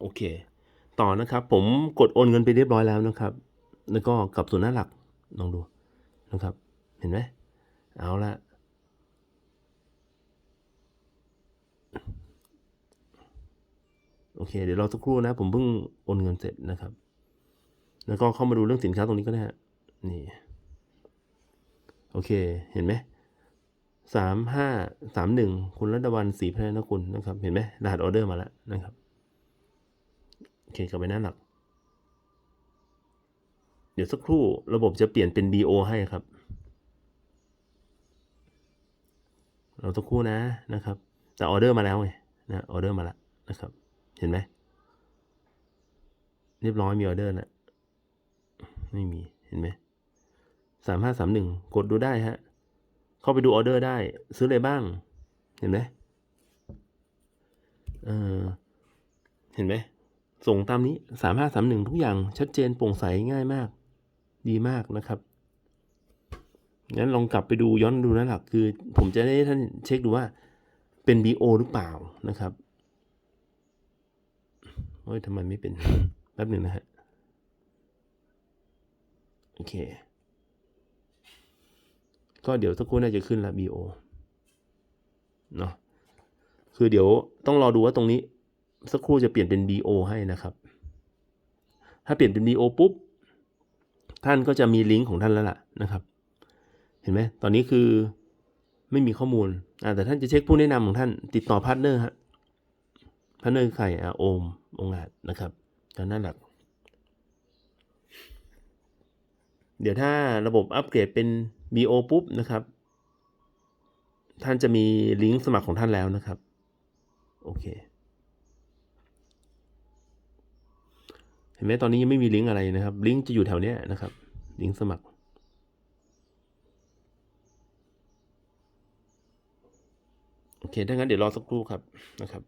โอเค ต่อนะครับ ผมกดโอนเงินไปเรียบร้อยแล้วนะครับ แล้วก็กลับสู่หน้าหลักลองดูนะครับ เห็นไหมเอาละโอเค เดี๋ยวรอสักครู่นะ ผมเพิ่งโอนเงินเสร็จนะครับ แล้วก็เข้ามาดูเรื่องสินค้าตรงนี้ก็ได้ฮะนี่ โอเค เห็นไหมสามห้าสามหนึ่งคุณรัตวันศรีพระนคุณนะครับ เห็นไหมรหัสออเดอร์มาแล้วนะครับ โอเคกลับไปหน้าหลัก เดี๋ยวสักครู่ระบบจะเปลี่ยนเป็น BO ให้ครับ เราสักครู่นะนะครับ แต่ออเดอร์มาแล้วไงนะออเดอร์มาแล้วนะครับ เห็นไหมเรียบร้อยมีออเดอร์นะไม่มีเห็นไหมสามห้าสามหนึ่งกดดูได้ฮะ เข้าไปดูออเดอร์ได้ ซื้ออะไรบ้าง เห็นไหมเออเห็นไหม ส่งตามนี้สามห้าสามหนึ่งทุกอย่างชัดเจนโปร่งใสง่ายมาก ดีมากนะครับงั้นลองกลับไปดูย้อนดูนะหลักคือ ผมจะได้ท่านเช็คดูว่าเป็น BO หรือเปล่านะครับโอ้ยทำไมไม่เป็นแป๊บหนึ่งนะฮะโอเค ก็เดี๋ยวสักครู่น่าจะขึ้นละ BO เนาะคือเดี๋ยวต้องรอดูว่าตรงนี้ สักครู่จะเปลี่ยนเป็น BO ให้นะครับ ถ้าเปลี่ยนเป็น BO ปุ๊บ ท่านก็จะมีลิงก์ของท่านแล้วล่ะนะครับ เห็นไหมตอนนี้คือไม่มีข้อมูลอ่าแต่ท่านจะเช็คผู้แนะนำของท่าน ติดต่อพาร์ทเนอร์ฮะพาร์ทเนอร์ใครอ่าโอมองอาจนะครับการนั่นหลัก เดี๋ยวถ้าระบบอัปเกรดเป็น BO ปุ๊บนะครับ ท่านจะมีลิงก์สมัครของท่านแล้วนะครับ โอเค เห็นไหมตอนนี้ยังไม่มีลิงก์อะไรนะครับ ลิงก์จะอยู่แถวเนี้ยนะครับ ลิงก์สมัคร โอเค ถ้างั้นเดี๋ยวรอสักครู่ครับนะครับ